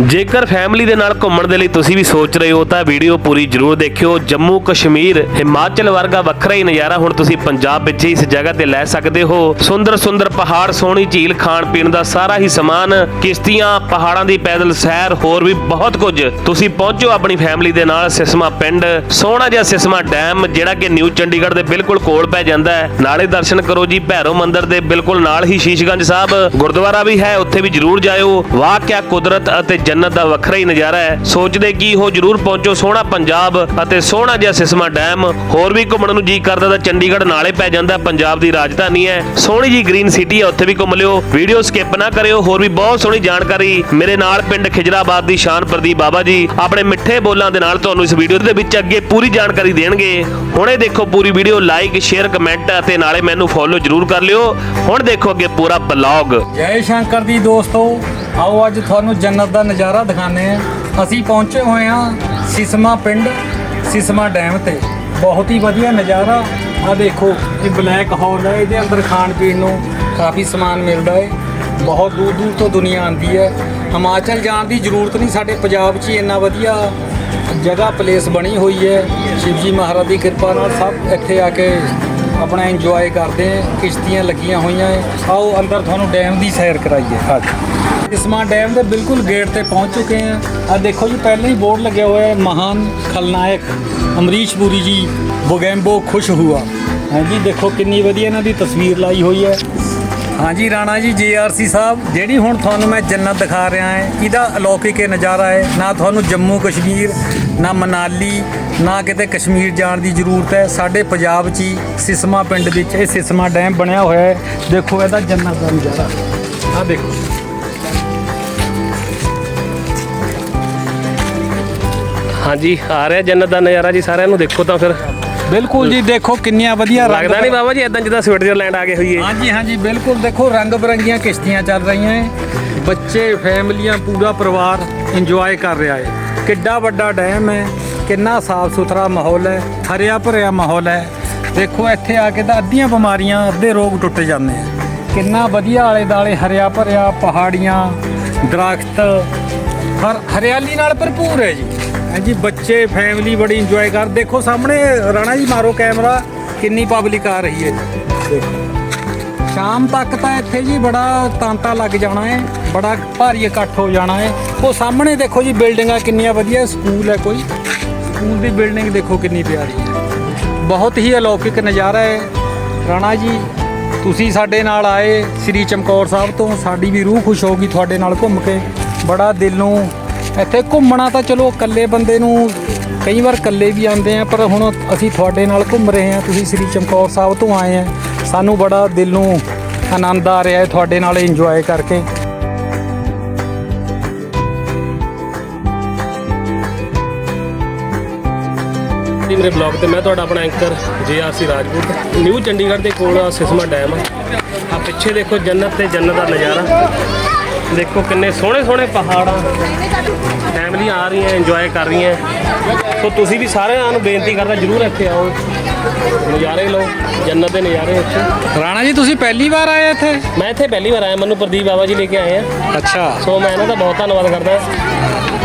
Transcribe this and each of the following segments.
ਜੇਕਰ ਫੈਮਿਲੀ ਦੇ ਨਾਲ ਘੁੰਮਣ ਦੇ ਲਈ ਤੁਸੀਂ ਵੀ ਸੋਚ ਰਹੇ ਹੋ, ਤਾਂ ਵੀਡੀਓ ਪੂਰੀ ਜ਼ਰੂਰ ਦੇਖਿਓ। ਜੰਮੂ ਕਸ਼ਮੀਰ, ਹਿਮਾਚਲ ਵਰਗਾ ਵੱਖਰਾ ਹੀ ਨਜ਼ਾਰਾ ਹੁਣ ਤੁਸੀਂ ਪੰਜਾਬ ਵਿੱਚ ਹੀ ਇਸ ਜਗ੍ਹਾ ਤੇ ਲੈ ਸਕਦੇ ਹੋ। ਸੁੰਦਰ ਸੁੰਦਰ ਪਹਾੜ, ਸੋਹਣੀ ਝੀਲ, ਖਾਣ ਪੀਣ ਦਾ ਸਾਰਾ ਹੀ ਸਮਾਨ, ਕਿਸ਼ਤੀਆਂ, ਪਹਾੜਾਂ ਦੀ ਪੈਦਲ ਸੈਰ, ਹੋਰ ਵੀ ਬਹੁਤ ਕੁਝ। ਤੁਸੀਂ ਪਹੁੰਚੋ ਆਪਣੀ ਫੈਮਿਲੀ ਦੇ ਨਾਲ ਸਿਸਮਾ ਪਿੰਡ, ਸੋਹਣਾ ਜਿਹਾ ਸਿਸਮਾ ਡੈਮ, ਜਿਹੜਾ ਕਿ ਨਿਊ ਚੰਡੀਗੜ੍ਹ ਦੇ ਬਿਲਕੁਲ ਕੋਲ ਪੈ ਜਾਂਦਾ ਹੈ। ਨਾਲੇ ਦਰਸ਼ਨ ਕਰੋ ਜੀ, ਭੈਰੋ ਮੰਦਿਰ ਦੇ ਬਿਲਕੁਲ ਨਾਲ ਹੀ ਸ਼ੀਸ਼ਗੰਜ ਸਾਹਿਬ। ਗੁਰਦੁਆਰਾ ਵੀ ਹੈ, ਉੱਥੇ ਵੀ ਜਰੂਰ ਜਾਇਓ। ਵਾਹ ਕਿਆ ਕੁਦਰਤ ਅਤੇ ਜੰਨਤ ਦਾ ਵੱਖਰਾ ਹੀ ਨਜ਼ਾਰਾ ਹੈ। ਸੋਚਦੇ ਕੀ ਹੋ, ਜਰੂਰ ਪਹੁੰਚੋ ਸੋਹਣਾ ਪੰਜਾਬ ਅਤੇ ਸੋਹਣਾ ਜਿਹਾ ਸਿਸਮਾ ਡੈਮ। ਹੋਰ ਵੀ ਘੁੰਮਣ ਨੂੰ ਜੀ ਕਰਦਾ ਤਾਂ ਚੰਡੀਗੜ੍ਹ ਨਾਲੇ ਪੈ ਜਾਂਦਾ, ਪੰਜਾਬ ਦੀ ਰਾਜਧਾਨੀ ਹੈ। ਸੋਹਣੀ ਜੀ ਗ੍ਰੀਨ ਸਿਟੀ ਹੈ, ਉੱਥੇ ਵੀ ਘੁੰਮ ਲਿਓ। ਵੀਡੀਓ ਸਕਿਪ ਨਾ ਕਰਿਓ, ਹੋਰ ਵੀ ਬਹੁਤ ਸੋਹਣੀ ਜਾਣਕਾਰੀ। ਮੇਰੇ ਨਾਲ ਪਿੰਡ ਖਿਜਰਾਬਾਦ ਦੀ ਸ਼ਾਨ ਪ੍ਰਦੀਪ ਬਾਬਾ ਜੀ, ਆਪਣੇ ਮਿੱਠੇ ਬੋਲਾਂ ਦੇ ਨਾਲ ਤੁਹਾਨੂੰ ਇਸ ਵੀਡੀਓ ਦੇ ਵਿੱਚ ਅੱਗੇ ਪੂਰੀ ਜਾਣਕਾਰੀ ਦੇਣਗੇ। ਹੁਣੇ ਦੇਖੋ ਪੂਰੀ ਵੀਡੀਓ ਲਾਈਕ ਸ਼ੇਅਰ ਕਮੈਂਟ ਅਤੇ ਨਾਲੇ ਮੈਨੂੰ ਫੋਲੋ ਜਰੂਰ ਕਰ ਲਿਓ। ਹੁਣ ਦੇਖੋ ਅੱਗੇ ਪੂਰਾ ਬਲੌਗ ਜੈ ਸ਼ੰਕਰ ਦੀ ਦੋਸਤੋ ਆਓ ਅੱਜ ਤੁਹਾਨੂੰ ਜੰਨਤ ਦਾ ਨਜ਼ਾਰਾ ਦਿਖਾਣੇ ਆ ਅਸੀਂ ਪਹੁੰਚੇ ਹੋਏ ਹਾਂ ਸਿਸਮਾ ਪਿੰਡ, ਸਿਸਮਾ ਡੈਮ ਤੇ। ਬਹੁਤ ਹੀ ਵਧੀਆ ਨਜ਼ਾਰਾ। ਆ ਦੇਖੋ, ਇਹ ਬਲੈਕ ਹਾਲ ਹੈ। ਇਹਦੇ ਅੰਦਰ ਖਾਣ ਪੀਣ ਨੂੰ ਕਾਫੀ ਸਮਾਨ ਮਿਲਦਾ ਹੈ। ਬਹੁਤ ਦੂਰ ਦੂਰ ਤੋਂ ਦੁਨੀਆ ਆਉਂਦੀ ਹੈ। ਹਿਮਾਚਲ ਜਾਣ ਦੀ ਜ਼ਰੂਰਤ ਨਹੀਂ। ਸਾਡੇ ਪੰਜਾਬ 'ਚ ਹੀ ਇੰਨਾ ਵਧੀਆ ਜਗ੍ਹਾ ਪਲੇਸ ਬਣੀ ਹੋਈ ਹੈ। ਸ਼ਿਵ ਜੀ ਮਹਾਰਾਜ ਦੀ ਕਿਰਪਾ ਨਾਲ ਸਭ ਇੱਥੇ ਆ ਕੇ ਆਪਣਾ ਇੰਜੋਏ ਕਰਦੇ ਹੈ। ਕਿਸ਼ਤੀਆਂ ਲੱਗੀਆਂ ਹੋਈਆਂ ਹੈ। ਆਓ, ਅੰਦਰ ਤੁਹਾਨੂੰ ਡੈਮ ਦੀ ਸੈਰ ਕਰਾਈਏ। ਅੱਜ ਇਸਮਾ ਡੈਮ ਦੇ ਬਿਲਕੁਲ ਗੇਟ ਤੇ ਪਹੁੰਚ ਚੁੱਕੇ ਹਾਂ। ਆ ਦੇਖੋ ਜੀ, ਪਹਿਲਾਂ ਹੀ ਬੋਰਡ ਲੱਗਿਆ ਹੋਇਆ ਹੈ, ਮਹਾਨ ਖਲਨਾਇਕ ਅਮਰੀਸ਼ ਪੁਰੀ ਜੀ ਬੋਗੈਂਬੋ ਖੁਸ਼ ਹੁਆ। ਹਾਂਜੀ ਦੇਖੋ ਕਿੰਨੀ ਵਧੀਆ ਇਹਨਾਂ ਦੀ ਤਸਵੀਰ ਲਾਈ ਹੋਈ ਹੈ। ਹਾਂਜੀ ਰਾਣਾ ਜੀ ਜੀਆਰਸੀ ਸਾਹਿਬ, ਜਿਹੜੀ ਹੁਣ ਤੁਹਾਨੂੰ ਮੈਂ ਜੰਨਤ ਦਿਖਾ ਰਿਹਾ ਹਾਂ, ਇਹਦਾ ਅਲੌਕਿਕ ਇਹ ਨਜ਼ਾਰਾ ਹੈ। ਨਾ ਤੁਹਾਨੂੰ ਜੰਮੂ ਕਸ਼ਮੀਰ, ਨਾ ਮਨਾਲੀ, ਨਾ ਕਿਤੇ ਕਸ਼ਮੀਰ ਜਾਣ ਦੀ ਜ਼ਰੂਰਤ ਹੈ। ਸਾਡੇ ਪੰਜਾਬ 'ਚ ਹੀ ਸਿਸਮਾ ਪਿੰਡ ਵਿੱਚ ਇਹ ਸਿਸਮਾ ਡੈਮ ਬਣਿਆ ਹੋਇਆ ਹੈ। ਦੇਖੋ ਇਹਦਾ ਜੰਨਤ ਦਾ ਨਜ਼ਾਰਾ। ਆਹ ਦੇਖੋ। ਹਾਂਜੀ ਆ ਰਿਹਾ ਜੰਨਤ ਦਾ ਨਜ਼ਾਰਾ ਜੀ ਸਾਰਿਆਂ ਨੂੰ ਦੇਖੋ ਤਾਂ ਫਿਰ। ਬਿਲਕੁਲ ਜੀ ਦੇਖੋ ਕਿੰਨੀਆਂ ਵਧੀਆ ਰੰਗ ਲੱਗਦਾ ਨਹੀਂ ਬਾਬਾ ਜੀ ਇਦਾਂ ਜਿੱਦਾਂ ਸਵਿਟਜ਼ਰਲੈਂਡ ਆ ਗਏ ਹੋਈਏ ਹਾਂਜੀ ਹਾਂਜੀ ਬਿਲਕੁਲ ਦੇਖੋ ਰੰਗ ਬਰੰਗੀਆਂ ਕਿਸ਼ਤੀਆਂ ਚੱਲ ਰਹੀਆਂ ਹੈ ਬੱਚੇ ਫੈਮਲੀਆਂ ਪੂਰਾ ਪਰਿਵਾਰ ਇੰਜੋਏ ਕਰ ਰਿਹਾ ਹੈ ਕਿੱਡਾ ਵੱਡਾ ਡੈਮ ਹੈ ਕਿੰਨਾ ਸਾਫ਼ ਸੁਥਰਾ ਮਾਹੌਲ ਹੈ ਹਰਿਆ ਭਰਿਆ ਮਾਹੌਲ ਹੈ ਦੇਖੋ ਇੱਥੇ ਆ ਕੇ ਤਾਂ ਅੱਧੀਆਂ ਬਿਮਾਰੀਆਂ ਅੱਧੇ ਰੋਗ ਟੁੱਟ ਜਾਂਦੇ ਆ ਕਿੰਨਾ ਵਧੀਆ ਆਲੇ ਦਾਲੇ ਹਰਿਆ ਭਰਿਆ ਪਹਾੜੀਆਂ ਦਰਖਤ ਹਰ ਹਰਿਆਲੀ ਨਾਲ ਭਰਪੂਰ ਹੈ ਜੀ। ਹਾਂਜੀ, ਬੱਚੇ ਫੈਮਿਲੀ ਬੜੀ ਇੰਜੋਏ ਕਰ ਦੇਖੋ ਸਾਹਮਣੇ ਰਾਣਾ ਜੀ ਮਾਰੋ ਕੈਮਰਾ ਕਿੰਨੀ ਪਬਲਿਕ ਆ ਰਹੀ ਹੈ ਦੇਖੋ ਸ਼ਾਮ ਤੱਕ ਤਾਂ ਇੱਥੇ ਜੀ ਬੜਾ ਤਾਂਤਾ ਲੱਗ ਜਾਣਾ ਹੈ, ਬੜਾ ਭਾਰੀ ਇਕੱਠ ਹੋ ਜਾਣਾ ਹੈ। ਉਹ ਸਾਹਮਣੇ ਦੇਖੋ ਜੀ ਬਿਲਡਿੰਗਾਂ ਕਿੰਨੀਆਂ ਵਧੀਆ ਸਕੂਲ ਹੈ ਕੋਈ। ਸਕੂਲ ਦੀ ਬਿਲਡਿੰਗ ਦੇਖੋ ਕਿੰਨੀ ਪਿਆਰੀ ਹੈ। ਬਹੁਤ ਹੀ ਅਲੌਕਿਕ ਨਜ਼ਾਰਾ ਹੈ। ਰਾਣਾ ਜੀ, ਤੁਸੀਂ ਸਾਡੇ ਨਾਲ ਆਏ, ਸ੍ਰੀ ਚਮਕੌਰ ਸਾਹਿਬ ਤੋਂ, ਸਾਡੀ ਵੀ ਰੂਹ ਖੁਸ਼ ਹੋਗੀ ਤੁਹਾਡੇ ਨਾਲ ਘੁੰਮ ਕੇ। ਬੜਾ ਦਿਲ ਨੂੰ ਇੱਥੇ ਘੁੰਮਣਾ ਤਾਂ ਚਲੋ ਇਕੱਲੇ ਬੰਦੇ ਨੂੰ ਕਈ ਵਾਰ ਇਕੱਲੇ ਵੀ ਆਉਂਦੇ ਆ, ਪਰ ਹੁਣ ਅਸੀਂ ਤੁਹਾਡੇ ਨਾਲ ਘੁੰਮ ਰਹੇ ਹਾਂ, ਤੁਸੀਂ ਸ੍ਰੀ ਚਮਕੌਰ ਸਾਹਿਬ ਤੋਂ ਆਏ ਆ ਸਾਨੂੰ ਬੜਾ ਦਿਲ ਨੂੰ ਆਨੰਦ ਆ ਰਿਹਾ ਹੈ ਤੁਹਾਡੇ ਨਾਲ ਇੰਜੋਏ ਕਰਕੇ। ਜੀ, ਮੇਰੇ ਬਲੌਗ ਤੇ ਮੈਂ ਤੁਹਾਡਾ ਆਪਣਾ anchor JRC Rajput. New Chandigarh ਦੇ ਕੋਲ ਸਿਸਮਾ ਡੈਮ ਆ। ਆ ਪਿੱਛੇ ਦੇਖੋ ਜੰਨਤ ਤੇ ਜੰਨਤ ਦਾ ਨਜ਼ਾਰਾ। ਦੇਖੋ ਕਿੰਨੇ ਸੋਹਣੇ ਸੋਹਣੇ ਪਹਾੜ ਆ ਫੈਮਲੀ ਆ ਰਹੀਆਂ ਇੰਜੋਏ ਕਰ ਰਹੀਆਂ। ਸੋ ਤੁਸੀਂ ਵੀ ਸਾਰਿਆਂ ਨੂੰ ਬੇਨਤੀ ਕਰਦਾ ਜਰੂਰ ਇੱਥੇ ਆਓ। ਨਜ਼ਾਰੇ ਲਓ ਜੰਨਤ ਦੇ ਨਜ਼ਾਰੇ ਇੱਥੇ। ਰਾਣਾ ਜੀ ਤੁਸੀਂ ਪਹਿਲੀ ਵਾਰ ਆਏ ਇੱਥੇ? ਮੈਂ ਇੱਥੇ ਪਹਿਲੀ ਵਾਰ ਆਇਆ ਮੈਨੂੰ ਪ੍ਰਦੀਪ ਬਾਬਾ ਜੀ ਲੈ ਕੇ ਆਏ ਆ। ਅੱਛਾ। ਸੋ ਮੈਂ ਇਹਨਾਂ ਦਾ ਬਹੁਤ ਧੰਨਵਾਦ ਕਰਦਾ।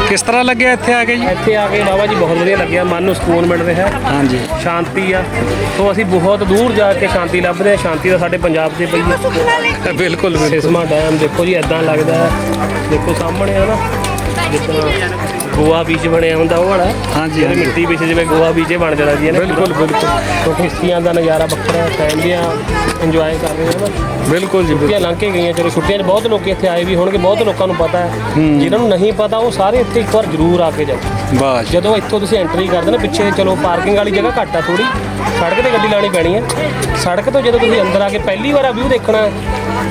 ਕਿਸ ਤਰ੍ਹਾਂ ਲੱਗਿਆ ਇੱਥੇ ਆ ਕੇ ਜੀ? ਇੱਥੇ ਆ ਕੇ ਬਾਬਾ ਜੀ ਬਹੁਤ ਵਧੀਆ ਲੱਗਿਆ ਮਨ ਨੂੰ ਸਕੂਨ ਮਿਲ ਰਿਹਾ ਹੈ। ਹਾਂਜੀ। ਸ਼ਾਂਤੀ ਆ। ਸੋ ਅਸੀਂ ਬਹੁਤ ਦੂਰ ਜਾ ਕੇ ਸ਼ਾਂਤੀ ਲੱਭਦੇ ਆ ਸ਼ਾਂਤੀ ਤਾਂ ਸਾਡੇ ਪੰਜਾਬ 'ਚ ਪਈ ਹੈ। ਬਿਲਕੁਲ ਸਿਸਮਾ ਡੈਮ ਦੇਖੋ ਜੀ ਐਦਾਂ ਲੱਗਦਾ ਹੈ। ਦੇਖੋ ਸਾਹਮਣੇ ਆ ਨਾ। ਜਿੱਦਾਂ ਗੋਆ ਬੀਚ ਬਣਿਆ ਹੁੰਦਾ ਉਹ ਵਾਲਾ। ਹਾਂਜੀ, ਹਾਂਜੀ। ਮਿੱਟੀ ਵਿੱਚ ਜਿਵੇਂ ਗੋਆ ਬੀਚ ਹੀ ਬਣ ਜਾਣਾ ਜੀ ਇਹਨੇ ਬਿਲਕੁਲ, ਬਿਲਕੁਲ। ਸੋ ਕਿਸ਼ਤੀਆਂ ਦਾ ਨਜ਼ਾਰਾ ਵੱਖਰਾ ਹੈ ਫੈਮਲੀਆਂ ਇੰਜੋਏ ਕਰ ਰਹੀਆਂ ਨਾ ਬਿਲਕੁਲ ਜੀ ਛੁੱਟੀਆਂ ਲੰਘ ਕੇ ਗਈਆਂ ਚਲੋ ਛੁੱਟੀਆਂ 'ਚ ਬਹੁਤ ਲੋਕ ਇੱਥੇ ਆਏ ਵੀ ਹੋਣਗੇ ਬਹੁਤ ਲੋਕਾਂ ਨੂੰ ਪਤਾ ਹੈ। ਜਿਨ੍ਹਾਂ ਨੂੰ ਨਹੀਂ ਪਤਾ ਉਹ ਸਾਰੇ ਇੱਥੇ ਇੱਕ ਵਾਰ ਜ਼ਰੂਰ ਆ ਕੇ ਜਾਓ। ਵਾਹ ਜਦੋਂ ਇੱਥੋਂ ਤੁਸੀਂ ਐਂਟਰੀ ਕਰਦੇ ਨਾ ਪਿੱਛੇ ਚਲੋ ਪਾਰਕਿੰਗ ਵਾਲੀ ਜਗ੍ਹਾ ਘੱਟ ਆ ਥੋੜੀ ਸੜਕ ਤੇ ਗੱਡੀ ਲਾਣੀ ਪੈਣੀ ਹੈ। ਸੜਕ ਤੋਂ ਜਦੋਂ ਤੁਸੀਂ ਅੰਦਰ ਆ ਕੇ ਪਹਿਲੀ ਵਾਰ ਆ ਵਿਊ ਦੇਖਣਾ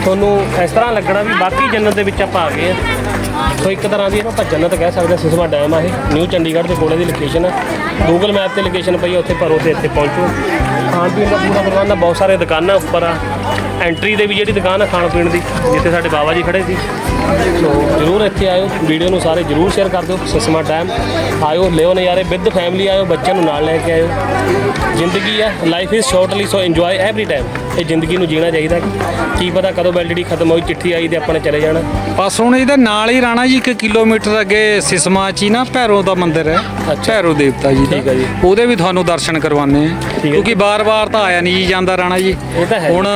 ਤੁਹਾਨੂੰ ਇਸ ਤਰ੍ਹਾਂ ਲੱਗਣਾ ਵੀ ਬਾਕੀ ਜੰਨਤ ਦੇ ਵਿੱਚ ਆਪਾਂ ਆ ਗਏ ਆ ਸੋ ਇੱਕ ਤਰ੍ਹਾਂ ਦੀ ਇਹਨੂੰ ਆਪਾਂ ਤਾਂ ਕਹਿ ਸਕਦੇ ਹਾਂ ਸਿਸਮਾ ਡੈਮ ਆ ਇਹ। ਨਿਊ ਚੰਡੀਗੜ੍ਹ ਦੇ ਕੋਲੇ ਦੀ ਲੋਕੇਸ਼ਨ ਹੈ ਗੂਗਲ ਮੈਪ ਤੇ ਲੋਕੇਸ਼ਨ ਪਈ ਆ ਉੱਥੇ ਭਰੋ ਤੇ ਇੱਥੇ ਪਹੁੰਚੋ। ਖਾਣ ਪੀਣ ਦਾ ਪੂਰਾ ਪ੍ਰਬੰਧ ਆ ਬਹੁਤ ਸਾਰੇ ਦੁਕਾਨਾਂ ਉੱਪਰ ਆ। ਐਂਟਰੀ ਦੇ ਵੀ ਜਿਹੜੀ ਦੁਕਾਨ ਆ ਖਾਣ ਪੀਣ ਦੀ ਜਿੱਥੇ ਸਾਡੇ ਬਾਬਾ ਜੀ ਖੜੇ ਸੀ। ਸੋ ਜਰੂਰ ਇੱਥੇ ਆਇਓ ਵੀਡੀਓ ਨੂੰ ਸਾਰੇ ਜਰੂਰ ਸ਼ੇਅਰ ਕਰ ਦਿਓ ਸਿਸਮਾ ਟਾਈਮ ਆਇਓ ਲਿਓ ਨਜ਼ਾਰੇ ਵਿਦ ਫੈਮਿਲੀ ਆਇਓ ਬੱਚਿਆਂ ਨੂੰ ਨਾਲ ਲੈ ਕੇ ਆਇਓ। ਜ਼ਿੰਦਗੀ ਆ life is shortly so enjoy every time ਇਹ ਜ਼ਿੰਦਗੀ ਨੂੰ ਜੀਣਾ ਚਾਹੀਦਾ ਕੀ ਪਤਾ ਕਦੋਂ ਵੈਲਿਡਿਟੀ ਖਤਮ ਹੋਈ ਚਿੱਠੀ ਆਈ ਤੇ ਆਪਾਂ ਨੇ ਚਲੇ ਜਾਣਾ। ਬਸ ਹੁਣ ਇਹਦੇ ਨਾਲ ਹੀ ਰਾਣਾ ਜੀ 1 ਕਿਲੋਮੀਟਰ ਅੱਗੇ ਸਿਸਮਾ ਚ ਨਾ ਭੈਰੋ ਦਾ ਮੰਦਿਰ ਹੈ। ਭੈਰੋ ਦੇਵਤਾ ਜੀ ਠੀਕ ਹੈ ਜੀ। ਉਹਦੇ ਵੀ ਤੁਹਾਨੂੰ ਦਰਸ਼ਨ ਕਰਵਾਉਂਦੇ ਆ ਕਿਉਂਕਿ ਬਾਰ-ਬਾਰ ਤਾਂ ਆਇਆ ਨਹੀਂ ਜੀ ਜਾਂਦਾ ਰਾਣਾ ਜੀ। ਇਹ ਤਾਂ ਹੈ। ਹੁਣ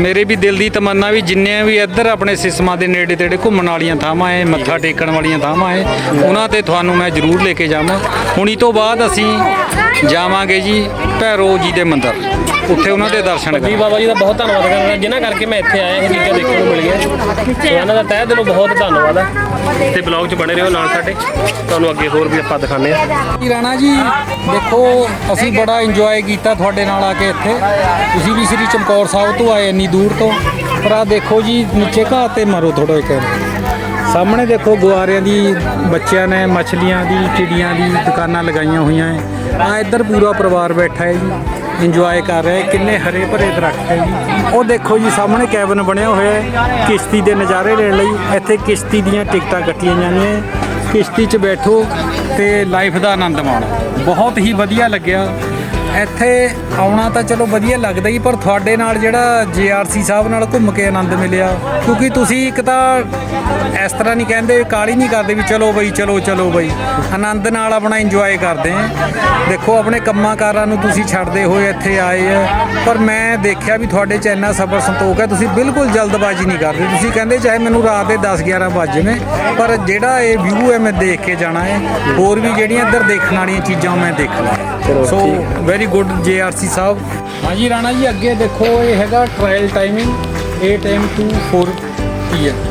ਮੇਰੇ ਵੀ ਦਿਲ ਦੀ ਤਮੰਨਾ ਵੀ ਜਿੰਨੇ ਵੀ ਇੱਧਰ ਆਪਣੇ ਸਿਸਮਾ ਦੇ ਨੇੜੇ ਤੇੜੇ ਘੁੰਮਣ ਵਾਲੀਆਂ ਥਾਵਾਂ ਐ ਮੱਥਾ ਟੇਕਣ ਵਾਲੀਆਂ ਥਾਵਾਂ ਐ ਉਹਨਾਂ ਤੇ ਤੁਹਾਨੂੰ ਮੈਂ ਜ਼ਰੂਰ ਲੈ ਕੇ ਜਾਵਾਂ। ਹੁਣੀ ਤੋਂ ਬਾਅਦ ਅਸੀਂ ਜਾਵਾਂਗੇ ਜੀ ਭੈਰੋ ਜੀ ਦੇ ਮੰਦਿਰ। ਉੱਥੇ ਉਹਨਾਂ ਦੇ ਦਰਸ਼ਨ ਜੀ ਬਾਬਾ ਜੀ ਦਾ ਬਹੁਤ ਧੰਨਵਾਦ ਕਰਦਾ ਜਿਨ੍ਹਾਂ ਕਰਕੇ ਮੈਂ ਇੱਥੇ ਆਇਆ ਇਹ ਚੀਜ਼ਾਂ ਦੇਖਣ ਨੂੰ ਮਿਲ ਗਈਆਂ ਤੇ ਉਹਨਾਂ ਦਾ ਤਹਿ ਦਿਲੋਂ ਬਹੁਤ ਧੰਨਵਾਦ ਹੈ ਤੇ ਬਲੌਗ 'ਚ ਬਣੇ ਰਹੋ ਨਾਲ ਸਾਡੇ। ਤੁਹਾਨੂੰ ਅੱਗੇ ਹੋਰ ਵੀ ਆਪਾਂ ਦਿਖਾਉਂਦੇ ਆ ਜੀ ਰਾਣਾ ਜੀ ਦੇਖੋ ਅਸੀਂ ਬੜਾ ਇੰਜੋਏ ਕੀਤਾ ਤੁਹਾਡੇ ਨਾਲ ਆ ਕੇ ਇੱਥੇ। ਤੁਸੀਂ ਵੀ ਸ੍ਰੀ ਚਮਕੌਰ ਸਾਹਿਬ ਤੋਂ ਆਏ ਇੰਨੀ ਦੂਰ ਤੋਂ। ਪਰ ਆ ਦੇਖੋ ਜੀ ਨੀਚੇ ਘਾਹ ਤੇ ਮਾਰੋ ਥੋੜਾ ਇੱਕ ਸਾਹਮਣੇ ਦੇਖੋ ਗੁਆਰਿਆਂ ਦੀ ਬੱਚਿਆਂ ਨੇ ਮੱਛਲੀਆਂ ਦੀ ਚਿੜੀਆਂ ਦੀ ਦੁਕਾਨਾਂ ਲਗਾਈਆਂ ਹੋਈਆਂ ਹੈ ਆ ਇੱਧਰ ਪੂਰਾ ਪਰਿਵਾਰ ਬੈਠਾ ਹੈ ਜੀ। ਇੰਜੋਏ ਕਰ ਰਿਹਾ, ਕਿੰਨੇ ਹਰੇ ਭਰੇ ਦਰਖਤ ਹੈ ਜੀ। ਉਹ ਦੇਖੋ ਜੀ, ਸਾਹਮਣੇ ਕੈਬਨ ਬਣਿਆ ਹੋਇਆ ਹੈ, ਕਿਸ਼ਤੀ ਦੇ ਨਜ਼ਾਰੇ ਲੈਣ ਲਈ। ਇੱਥੇ ਕਿਸ਼ਤੀ ਦੀਆਂ ਟਿਕਟਾਂ ਕੱਟੀਆਂ ਜਾਂਦੀਆਂ ਕਿਸ਼ਤੀ 'ਚ ਬੈਠੋ ਤੇ ਲਾਈਫ ਦਾ ਆਨੰਦ ਮਾਣੋ। ਬਹੁਤ ਹੀ ਵਧੀਆ ਲੱਗਿਆ। ਇੱਥੇ ਆਉਣਾ ਤਾਂ ਚਲੋ ਵਧੀਆ ਲੱਗਦਾ ਹੀ ਪਰ ਤੁਹਾਡੇ ਨਾਲ ਜਿਹੜਾ ਜੀਆਰਸੀ ਸਾਹਿਬ ਨਾਲ ਘੁੰਮ ਕੇ ਆਨੰਦ ਮਿਲਿਆ। ਕਿਉਂਕਿ ਤੁਸੀਂ ਇੱਕ ਤਾਂ ਇਸ ਤਰ੍ਹਾਂ ਨਹੀਂ ਕਹਿੰਦੇ ਕਾਲੀ ਨਹੀਂ ਕਰਦੇ ਵੀ ਚਲੋ ਬਈ ਚਲੋ ਚਲੋ ਬਈ। ਆਨੰਦ ਨਾਲ ਆਪਣਾ ਇੰਜੋਏ ਕਰਦੇ ਆ। ਦੇਖੋ ਆਪਣੇ ਕੰਮਾਂ ਕਾਰਾਂ ਨੂੰ ਤੁਸੀਂ ਛੱਡਦੇ ਹੋਏ ਇੱਥੇ ਆਏ ਆ। ਪਰ ਮੈਂ ਦੇਖਿਆ ਵੀ ਤੁਹਾਡੇ 'ਚ ਇੰਨਾ ਸਬਰ ਸੰਤੋਖ ਹੈ ਤੁਸੀਂ ਬਿਲਕੁਲ ਜਲਦਬਾਜ਼ੀ ਨਹੀਂ ਕਰਦੇ। ਤੁਸੀਂ ਕਹਿੰਦੇ ਚਾਹੇ ਮੈਨੂੰ ਰਾਤ ਦੇ 10 11 ਵਜੇ ਨੇ ਪਰ ਜਿਹੜਾ ਇਹ ਵਿਊ ਹੈ ਮੈਂ ਦੇਖ ਕੇ ਜਾਣਾ ਹੈ। ਹੋਰ ਵੀ ਜਿਹੜੀਆਂ ਇੱਧਰ ਦੇਖਣ ਵਾਲੀਆਂ ਚੀਜ਼ਾਂ ਉਹ ਮੈਂ ਦੇਖਣਾ ਸੋ ਵੈਰੀ ਗੁੱਡ ਜੇਆਰਸੀ ਸਾਹਿਬ। ਹਾਂਜੀ ਰਾਣਾ ਜੀ ਅੱਗੇ ਦੇਖੋ ਇਹ ਹੈਗਾ trial timing 8 am to 4 pm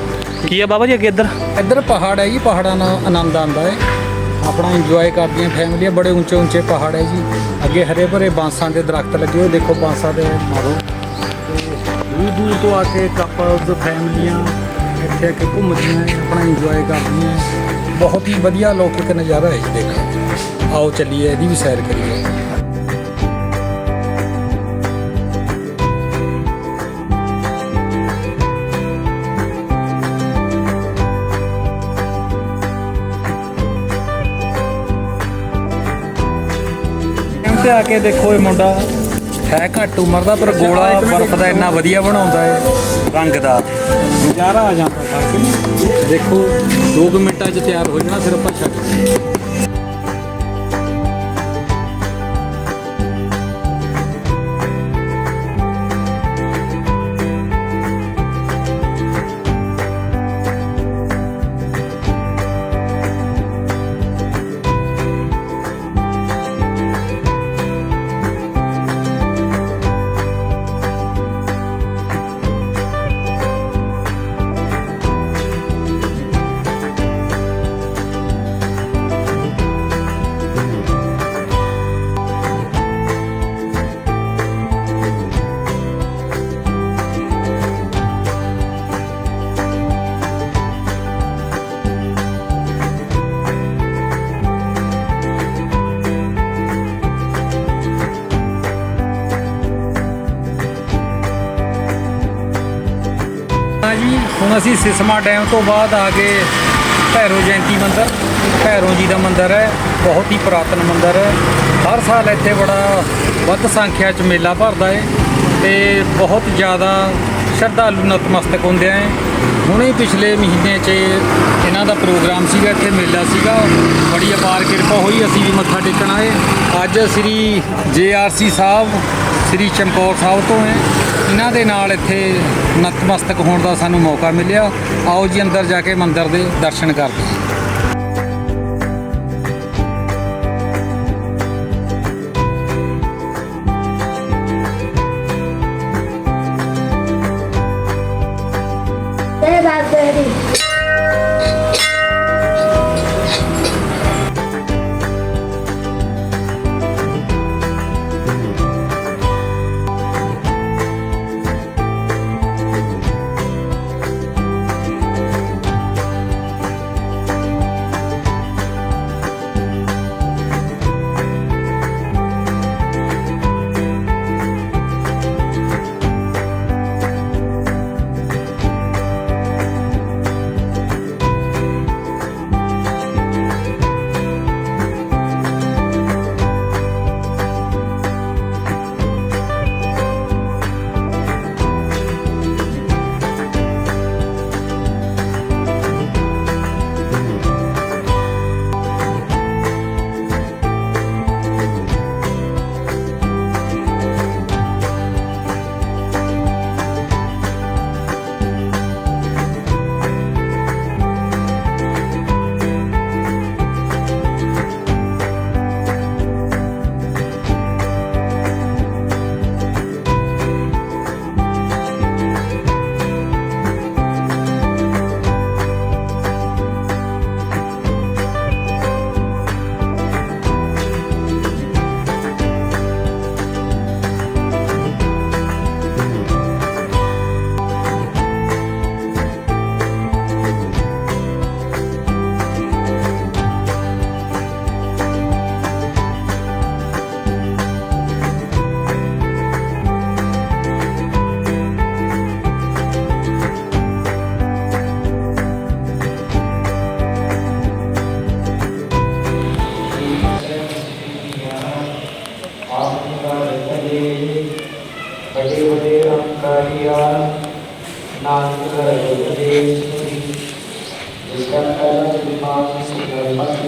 ਕੀ ਆ ਬਾਬਾ ਜੀ ਅੱਗੇ ਇੱਧਰ? ਇੱਧਰ ਪਹਾੜ ਹੈ ਜੀ ਪਹਾੜਾਂ ਨਾਲ ਆਨੰਦ ਆਉਂਦਾ ਹੈ। ਆਪਣਾ ਇੰਜੋਏ ਕਰਦੀਆਂ ਫੈਮਲੀਆਂ ਬੜੇ ਉੱਚੇ ਉੱਚੇ ਪਹਾੜ ਹੈ ਜੀ। ਅੱਗੇ ਹਰੇ ਭਰੇ ਬਾਂਸਾਂ ਦੇ ਦਰਖਤ ਲੱਗੇ ਹੋਏ ਦੇਖੋ ਬਾਂਸਾਂ ਦੇ ਮਾਰੋ। ਦੂਰ ਦੂਰ ਤੋਂ ਆ ਕੇ ਕਪਲਸ ਫੈਮਲੀਆਂ ਇੱਥੇ ਆ ਕੇ ਘੁੰਮਦੀਆਂ ਹੈ, ਆਪਣਾ ਇੰਜੋਏ ਕਰਦੀਆਂ ਹੈ। ਬਹੁਤ ਹੀ ਵਧੀਆ ਲੌਕਿਕ ਨਜ਼ਾਰਾ ਹੈ ਜੀ ਦੇਖੋ। ਆਓ ਚੱਲੀਏ ਇਹਦੀ ਵੀ ਸੈਰ ਕਰੀਏ। ਤੇ ਆ ਕੇ ਦੇਖੋ ਇਹ ਮੁੰਡਾ। ਹੈ ਘੱਟ ਉਮਰ ਦਾ ਪਰ ਗੋਲਾ ਬਰਫ਼ ਦਾ ਇੰਨਾ ਵਧੀਆ ਬਣਾਉਂਦਾ ਹੈ ਰੰਗਦਾਰ ਨਜ਼ਾਰਾ ਆ ਜਾਂਦਾ। ਦੇਖੋ 2 ਮਿੰਟਾਂ 'ਚ ਤਿਆਰ ਹੋ ਜਾਣਾ ਫਿਰ ਆਪਾਂ ਛੱਡ ਜੀ। ਹੁਣ ਅਸੀਂ ਸਿਸਮਾ ਡੈਮ ਤੋਂ ਬਾਅਦ ਆ ਗਏ ਭੈਰੋ ਜਯੰਤੀ ਮੰਦਿਰ। ਭੈਰੋ ਜੀ ਦਾ ਮੰਦਿਰ ਹੈ, ਬਹੁਤ ਹੀ ਪੁਰਾਤਨ ਮੰਦਿਰ ਹੈ। ਹਰ ਸਾਲ ਇੱਥੇ ਬੜਾ ਵੱਧ ਸੰਖਿਆ 'ਚ ਮੇਲਾ ਭਰਦਾ ਹੈ ਤੇ ਬਹੁਤ ਜ਼ਿਆਦਾ ਸ਼ਰਧਾਲੂ ਨਤਮਸਤਕ ਹੁੰਦੇ ਆ। ਹੁਣੇ ਪਿਛਲੇ ਮਹੀਨੇ 'ਚ ਇਹਨਾਂ ਦਾ ਪ੍ਰੋਗਰਾਮ ਸੀਗਾ, ਇੱਥੇ ਮੇਲਾ ਸੀਗਾ। ਕਿਰਪਾ ਹੋਈ, ਅਸੀਂ ਵੀ ਮੱਥਾ ਟੇਕਣ ਆਏ। ਅੱਜ ਸ੍ਰੀ ਜੇਆਰਸੀ ਸਾਹਿਬ, ਸ੍ਰੀ ਚਮਕੌਰ ਸਾਹਿਬ ਤੋਂ ਹੈ। ਇਹਨਾਂ ਦੇ ਨਾਲ ਇੱਥੇ ਨਤਮਸਤਕ ਹੋਣ ਦਾ ਸਾਨੂੰ ਮੌਕਾ ਮਿਲਿਆ। ਆਓ ਜੀ, ਅੰਦਰ ਜਾ ਕੇ ਮੰਦਿਰ ਦੇ ਦਰਸ਼ਨ ਕਰਦੇ ਹਾਂ। Say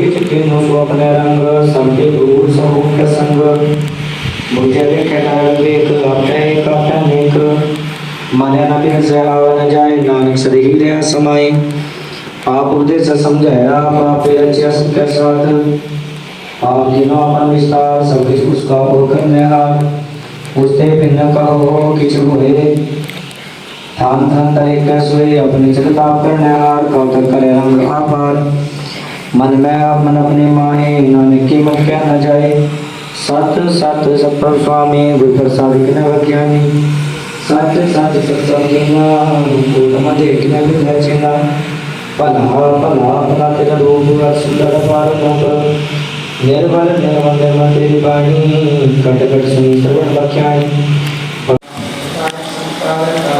लोके चित्ते नो रंग सबके गुरु समूह के संग देखे नारद अपने एक अपने अनेक माने न बिन से न जाए नानक सदी ले समाए आप उपदेश समझाया आप आपे रचिया सबके साथ आप जिनो अपन विस्तार सब कुछ उसका हो करने हार उसते भिन्न कहो किछ होए थान थान तरे कैसोए अपने जगत करने हार कौतक करे रंग ਮਨ ਮੈਂ ਮਨ ਆਪਣੇ ਮਾਏ ਨਾਮ ਕੀ ਮੁਖ ਕਹਿ ਨਾ ਜਾਏ। ਸਤ ਸਤ ਸਤਿ ਸੁਆਮੀ, ਗੁਰ ਪ੍ਰਸਾਦ ਕਿਨਾ ਵਿਗਿਆਨੀ ਸਤ ਸਤ, ਸਤਿ ਕਿਨਾ ਗੁਰ ਮਦੇ ਕਿਨਾ ਬਿਲਾ ਚਿਨਾ ਭਲਾ ਭਲਾ ਭਲਾ ਤੇਰਾ ਰੂਪ ਰਸ ਸੁੰਦਰ ਪਾਰ ਮੋਕ ਨਿਰਵਲ ਨਿਰਵਲ ਨਿਰਵਲ ਤੇਰੀ ਬਾਣੀ। ਕਟ ਕਟ ਸੁਣੀ ਸਰਵਣ ਬਖਿਆਈ ਭਗਤਾਂ ਦਾ